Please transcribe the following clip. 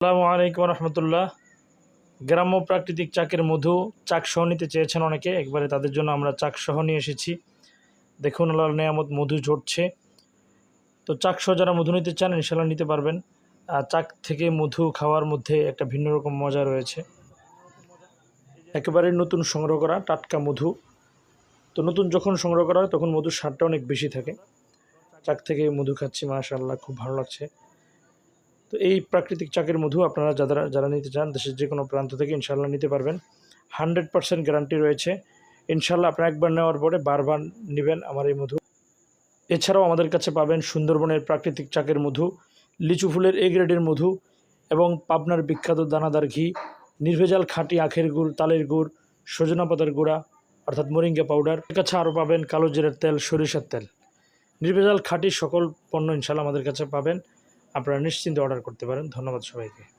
আসসালামু আলাইকুম রহমতুল্লাহ। গ্রাম্য প্রাকৃতিক চাকের মধু চাক সহ নিতে চেয়েছেন অনেকে, একবারে তাদের জন্য আমরা চাক সহ নিয়ে এসেছি। দেখুন আল্লাহ নেয়ামত মধু ঝরছে। তো চাক সহ যারা মধু নিতে চান ইনশাল্লাহ নিতে পারবেন। আর চাক থেকে মধু খাওয়ার মধ্যে একটা ভিন্ন রকম মজা রয়েছে। একেবারে নতুন সংগ্রহ করা টাটকা মধু। তো নতুন যখন সংগ্রহ করা হয়, তখন মধুর স্বাদটা অনেক বেশি থাকে। চাক থেকে মধু খাচ্ছি, মাশাআল্লাহ, খুব ভালো লাগছে। তো এই প্রাকৃতিক চাকের মধু আপনারা যারা যারা নিতে চান, দেশের যে কোনো প্রান্ত থেকে ইনশাল্লাহ নিতে পারবেন। হান্ড্রেড পার্সেন্ট গ্যারান্টি রয়েছে। ইনশাল্লাহ আপনারা একবার নেওয়ার পরে বারবার নেবেন আমার এই মধু। এছাড়াও আমাদের কাছে পাবেন সুন্দরবনের প্রাকৃতিক চাকের মধু, লিচু ফুলের এ গ্রেডের মধু এবং পাবনার বিখ্যাত দানাদার ঘি, নির্ভেজাল খাঁটি আখের গুড়, তালের গুড়, সজনা পাতার গুঁড়া, অর্থাৎ মোরিঙ্গা পাউডার। এর কাছে আরও পাবেন কালো জিরের তেল, সরিষার তেল। নির্ভেজাল খাঁটি সকল পণ্য ইনশাল্লাহ আমাদের কাছে পাবেন। আপনারা নিশ্চিন্তে অর্ডার করতে পারেন। ধন্যবাদ সবাইকে।